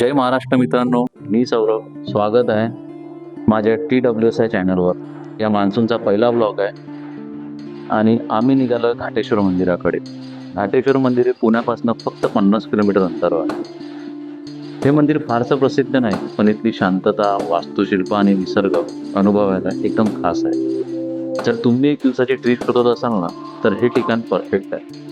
जय महाराष्ट्र मित्रांनो मी सौरभ स्वागत आहे माझ्या टी डब्ल्यू एस आय चॅनलवर या मान्सूनचा पहिला ब्लॉग आहे. आणि आम्ही निघालो घाटेश्वर मंदिराकडे. घाटेश्वर मंदिर हे पुण्यापासून फक्त पन्नास किलोमीटर अंतरावर आहे. हे मंदिर फारसं प्रसिद्ध नाही पण इथली शांतता वास्तुशिल्प आणि निसर्ग अनुभवायला एकदम खास आहे. जर तुम्ही एक दिवसाची ट्रीप करत असाल ना तर हे ठिकाण परफेक्ट आहे.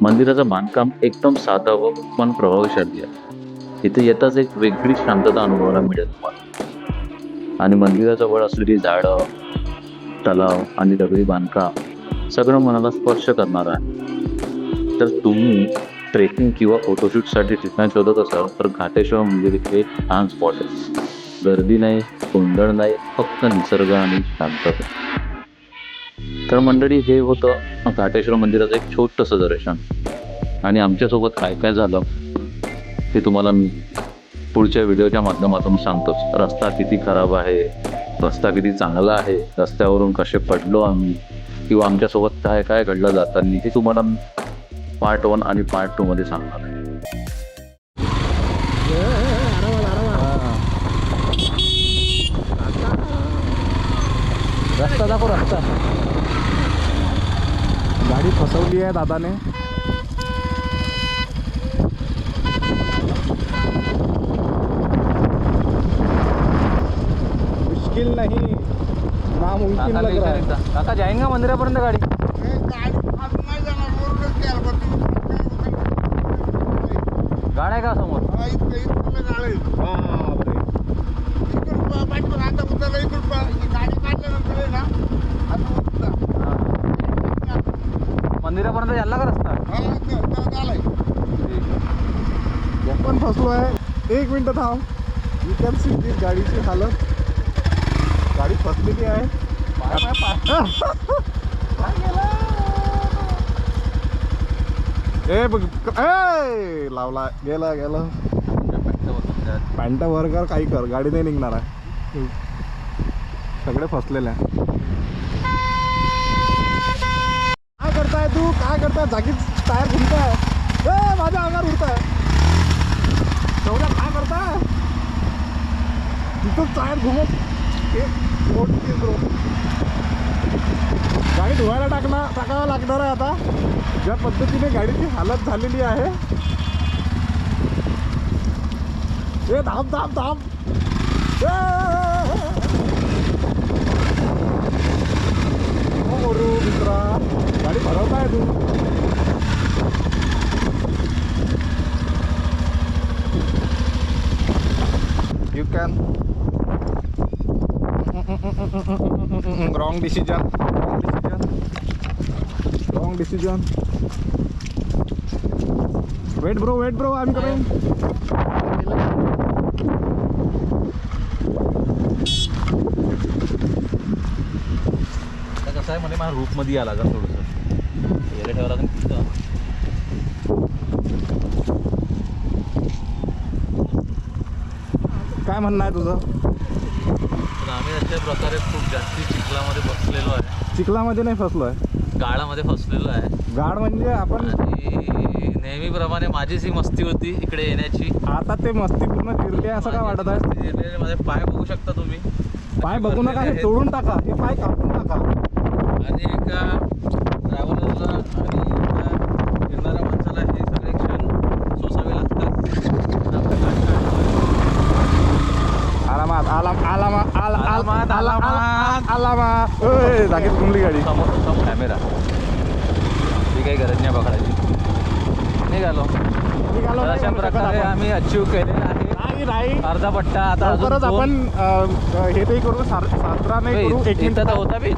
मंदिराचं बांधकाम एकदम साधं व पण प्रभावशाली आहे. इथे येताच एक वेगळी शांतता अनुभवायला मिळेल तुम्हाला. आणि मंदिराजवळ असलेली झाडं तलाव आणि दगडी बांधकाम सगळं मनाला स्पर्श करणार आहे. तर तुम्ही ट्रेकिंग किंवा फोटोशूटसाठी ठिकाण शोधत असाल तर घाटेश्वर मंदिर इथे एक छान स्पॉट आहे. गर्दी नाही गोंधळ नाही फक्त निसर्ग आणि शांतता. तर मंडळी हे होतं घाटेश्वर मंदिराचं एक छोटंसं दर्शन. आणि आमच्यासोबत काय काय झालं ते तुम्हाला मी पुढच्या व्हिडिओच्या माध्यमातून सांगतोच. रस्ता किती खराब आहे? रस्ता किती चांगला आहे? रस्त्यावरून कसे पडलो आम्ही? किंवा आमच्यासोबत काय काय घडलं जाताना? हे तुम्हाला पार्ट वन आणि पार्ट टू मध्ये सांगणार आहे. रस्ता दाखव रस्ता. गाडी फसवली आहे दादाने. मुश्किल नाही. नामुमकिन लग रहा है काका मंदिरापर्यंत गाडी? गाड्या का समोर? मंदिरापर्यंत यायला का रस्ता? आपण फसलो आहे एक मिनिट थांब. यू कॅन सी दिस गाडीची हालत. गाडी फसलेली आहे. ए बघ ए लावला गेला गेला. पॅन्टा वर कर काही कर गाडी नाही निघणार आहे. सगळे फसलेले आहे. काय करताय तू? काय करताय? जागीच टायर घुमताय ए माझ्या अंगावर उडताय. तेवढ्या काय करताय? तिथं टायर घुमत रोड रोड. गाडी धुवायला टाकणार टाकावं लागणार आहे आता. ज्या पद्धतीने गाडीची हालत झालेली आहे. ए धाम धाम धाम. हो मोरू मित्रा. गाडी भरवताय तू. You can wrong decision wrong decision wait bro wait bro आम्ही करेन आता कसं आहे म्हणजे माझ्या रूपमध्ये आला का थोडंसं. याला ठेवायला लागेल तिथं. काय म्हणणं आहे तुझं? अशा प्रकारे खूप जास्ती चिखलामध्ये फसलेलो आहे. चिखलामध्ये नाही फसलोय गाळामध्ये फसलेलो आहे. गाड म्हणजे आपण आणि नेहमीप्रमाणे माझीच ही मस्ती होती इकडे येण्याची. आता ते मस्ती पूर्ण फिरली आहे असं काय वाटत आहे? मस्ती माझे पाय बघू शकता तुम्ही. पाय बघू नका हे तोडून टाका हे पाय कापून टाका. आणि एका ट्रॅव्हलरला आणि आलामात, आलामात. आलामात ओय जागेत घुमली गाडी समोर कॅमेरा ती काही गरज नाही बघायची निघालो निघालो अशा प्रकारे आम्ही अचीव केलेला आहे नाही अर्धा पट्टा आता परत आपण हे ते करू सार- साजरा नाही करू एक तर मिनिट होता बी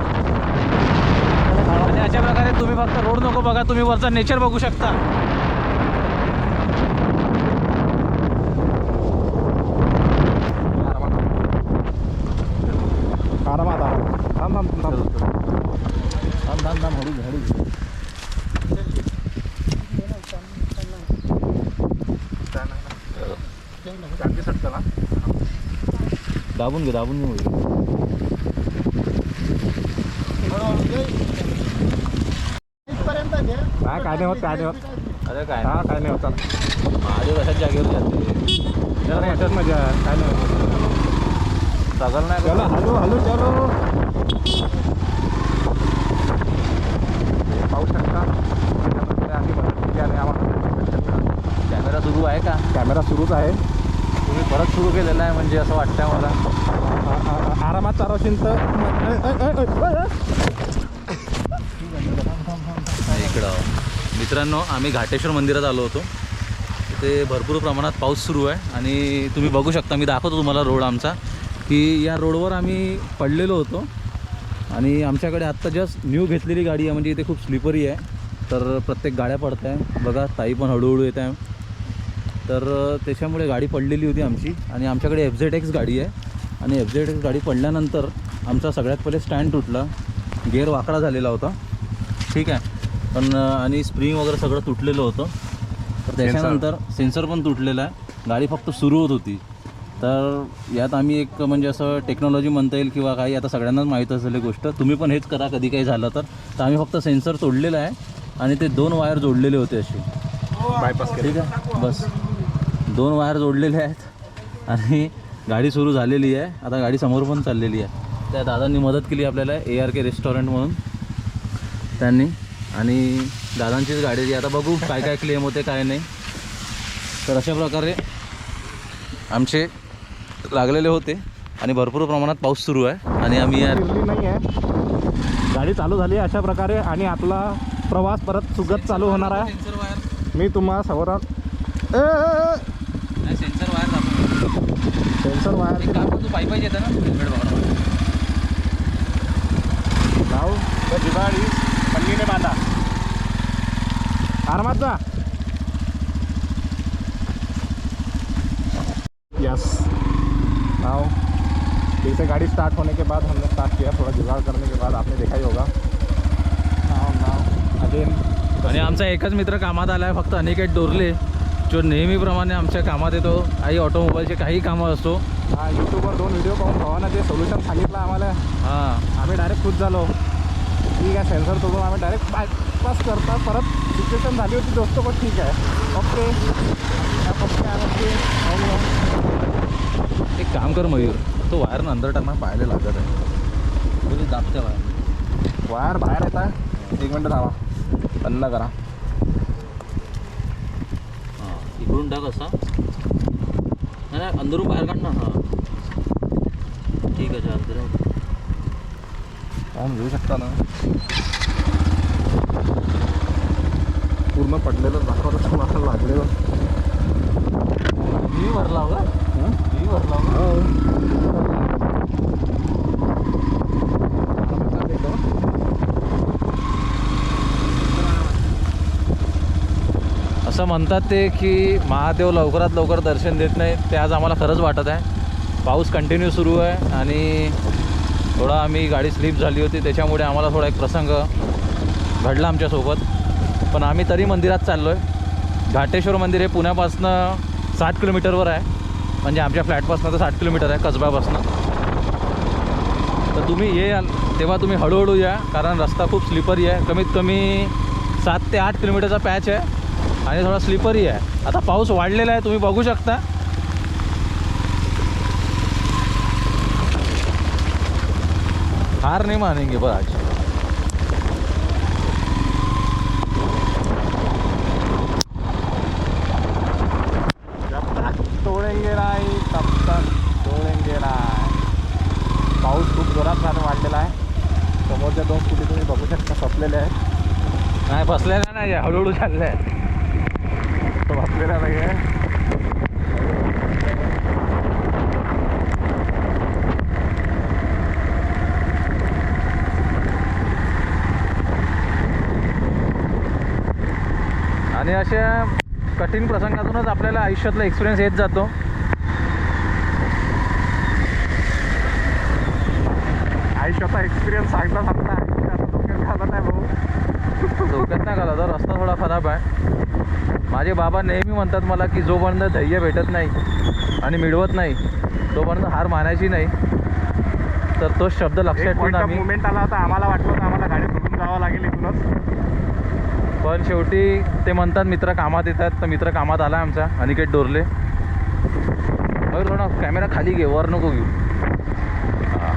आणि अशा प्रकारे तुम्ही फक्त रोड नको बघा तुम्ही वरचा नेचर बघू शकता आरामात आरामात थांब थांब थांब थांब थांब थांब हळू घे, हळू घे. जागी सटकं ना. दाबून घे दाबून घे. काय काय नाही होत काय नाही होत. अरे काय? हा काय नाही होत. महादेव अशाच जागेवर जाते. याच्यात मजा काय नाही होत. सगळं नाही चलो हॅलो हॅलो चलो. पाहू शकता. आम्ही मदत केली आणि आम्हाला कॅमेरा सुरू आहे का? कॅमेरा सुरूच आहे. तुम्ही परत सुरू केलेला आहे म्हणजे असं वाटतंय मला. आरामात चालवशील तर इकडं मित्रांनो आम्ही घाटेश्वर मंदिरात आलो होतो. तिथे भरपूर प्रमाणात पाऊस सुरू आहे. आणि तुम्ही बघू शकता मी दाखवतो तुम्हाला रोड आमचा की या रोडवर आम्ही पडलेलो होतो. आणि आमच्याकडे आत्ता जस्ट न्यू घेतलेली गाडी आहे म्हणजे इथे खूप स्लिपरी आहे. तर प्रत्येक गाड्या पडत आहे बघा ताई पण हळूहळू येत आहे. तर त्याच्यामुळे गाडी पडलेली होती आमची. आणि आमच्याकडे एफ झेड एक्स गाडी आहे. आणि एफ झेड एक्स गाडी पडल्यानंतर आमचा सगळ्यात पहिले स्टँड तुटला. गेअर वाकडा झालेला होता. ठीक आहे. पण आणि स्प्रिंग वगैरे सगळं तुटलेलं होतं. तर त्याच्यानंतर सेन्सर पण तुटलेला आहे. गाडी फक्त सुरू होत होती. तर यात आम्ही एक म्हणजे असं टेक्नॉलॉजी म्हणता येईल किंवा काही आता सगळ्यांनाच माहीत असलेली गोष्ट. तुम्ही पण हेच करा कधी काही झालं तर. तर आम्ही फक्त सेन्सर तोडलेलं आहे. आणि ते दोन वायर जोडलेले होते असे. ठीक आहे? बस. दोन वायर जोडलेले आहेत आणि गाडी सुरू झालेली आहे. आता गाडी समोर पण चाललेली आहे. त्या दादांनी मदत केली आपल्याला ए आर के रेस्टॉरंट म्हणून. त्यांनी. आणि दादांचीच गाडी जी आता बघू काय काय क्लेम होते काय नाही. तर अशा प्रकारे आमचे लागलेले होते. आणि भरपूर प्रमाणात पाऊस सुरू आहे. आणि आम्ही या नाही आहे. गाडी चालू झाली आहे अशा प्रकारे. आणि आपला प्रवास परत सुगत चालू होणार आहे. मी तुम्हाला समोर एक काम कर, तू पायी पाहिजे येतं ना? हेल्मेट बघा लाव त्या दिवाळी पल्लीने बांधा. आरामात जा. यस नाउ जैसे गाड़ी स्टार्ट होने के बाद हमने स्टार्ट किया थोड़ा जुगाड़ करने के बाद आपने देखा ही होगा। नाउ नाउ अगेन आणि आमचा एकच मित्र कामात आला आहे फक्त अनिकेत डोरले जो नेहमीप्रमाणे आमच्या कामात येतो. आई ऑटोमोबाईलचे काही कामं असतो. हा यूट्यूबवर दोन व्हिडिओ पाहून भावानं ते सोल्युशन सांगितलं आम्हाला. हां. आम्ही डायरेक्ट खुश झालो. ठीक आहे सेन्सर तोडून आम्ही डायरेक्ट बायपास करता. परत सिच्युएशन झाली होती दोस्तो पण ठीक आहे. ओके. ओके एक काम कर मयूर तो वायर नंतर टाकणार पाहायला लागत आहे. तुझी दाबत्या वायर वायर बाहेर येतात एक मिनटं थांबा. बंद करा. हां इकडून टाक असा. नाही अंदरू बाहेर काढ ना हां। ठीक आहे चालतं राहू। काम घेऊ शकता ना। पूर्ण पडलेलं दाखवलं तुम्हाला लागलेलं मी भरला का हं? मी भरला हो असं म्हणतात ते की महादेव लवकरात लवकर दर्शन देत नाही ते आज आम्हाला खरंच वाटत आहे. पाऊस कंटिन्यू सुरू आहे आणि थोडा आम्ही गाडी स्लिप झाली होती. त्याच्यामुळे आम्हाला थोडा एक प्रसंग घडला आमच्यासोबत पण आम्ही तरी मंदिरात चाललो आहे घाटेश्वर मंदिर हे पुण्यापासनं साठ किलोमीटरवर आहे. म्हणजे आमच्या फ्लॅटपासनं तर साठ किलोमीटर आहे कसब्यापासनं. तर तुम्ही ये तेव्हा तुम्ही हळूहळू या कारण रस्ता खूप स्लिपरी आहे. कमीत कमी सात ते आठ किलोमीटरचा पॅच आहे. आणि थोडा स्लिपरी आहे. आता पाऊस वाढलेला आहे तुम्ही बघू शकता. हार नाही मानेंगे बस तोडेंगे नाही तब तक तोडेंगे नाही. पाऊस खूप जोरात वाढलेला आहे. समोरच्या दोन स्कूटी तुम्ही बघू शकता सपलेले आहेत. नाही बसलेला नाही आहे, हळूहळू चाललं आहे तो बसलेला नाही आहे आणि अशा कठीण प्रसंगातूनच आपल्याला आयुष्यातला एक्सपिरियन्स येत जातो. आयुष्याचा एक्सपिरियन्स सांगता सांगता आयुष्यात डोक्यात घालत आहे भाऊ. डोक्यात नाही घाला तर रस्ता थोडा खराब आहे. माझे बाबा नेहमी म्हणतात मला की जोपर्यंत धैर्य भेटत नाही आणि मिळवत नाही तोपर्यंत हार मानायची नाही. तर तोच शब्द लक्षात एक ठेवून आम्ही मुवमेंट आला होता. आम्हाला वाटलं होतं आम्हाला गाडी सोडून जावं लागेल इथूनच. पण शेवटी ते म्हणतात मित्र कामात येतात तर मित्र कामात आला आमचा अनिकेत डोरले. थोडा कॅमेरा खाली घे वर नको घेऊ. हां.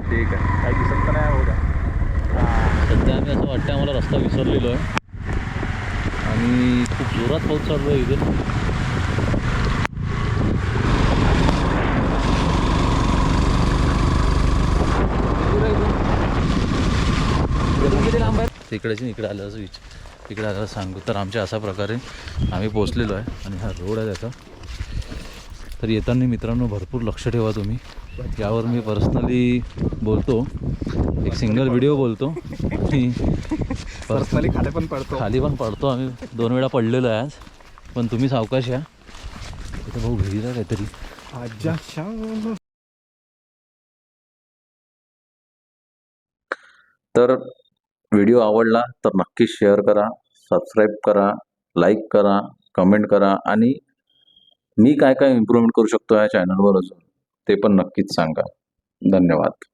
ठीक आहे. काही दिसत तर नाही होत्या सध्या आम्ही असं वाटतं आम्हाला रस्ता विसरलेलो आहे. जोरात पाऊस चालू आहे इथे. तिकडेची इकडे आलं असं विच इकडे आल्याला सांगू. तर आमच्या अशा प्रकारे आम्ही पोचलेलो आहे आणि हा रोड आहे त्याचा. तर येताना मित्रांनो भरपूर लक्ष ठेवा तुम्ही. यावर मी पर्सनली बोलतो. एक सिंगल व्हिडिओ बोलतो. की पर्सनली खाली पण पडतो. खाली पण पडतो. आम्ही दोन वेळा पडलेलो आहे आज. पण तुम्ही सावकाश या. इथे भाऊ घरी काहीतरी. तर व्हिडिओ आवडला तर नक्की शेअर करा सबस्क्राईब करा लाईक करा कमेंट करा आणि मी काय काय इम्प्रूव्हमेंट करू शकतो या चॅनलवर अजून ते पण नक्कीच सांगा. धन्यवाद.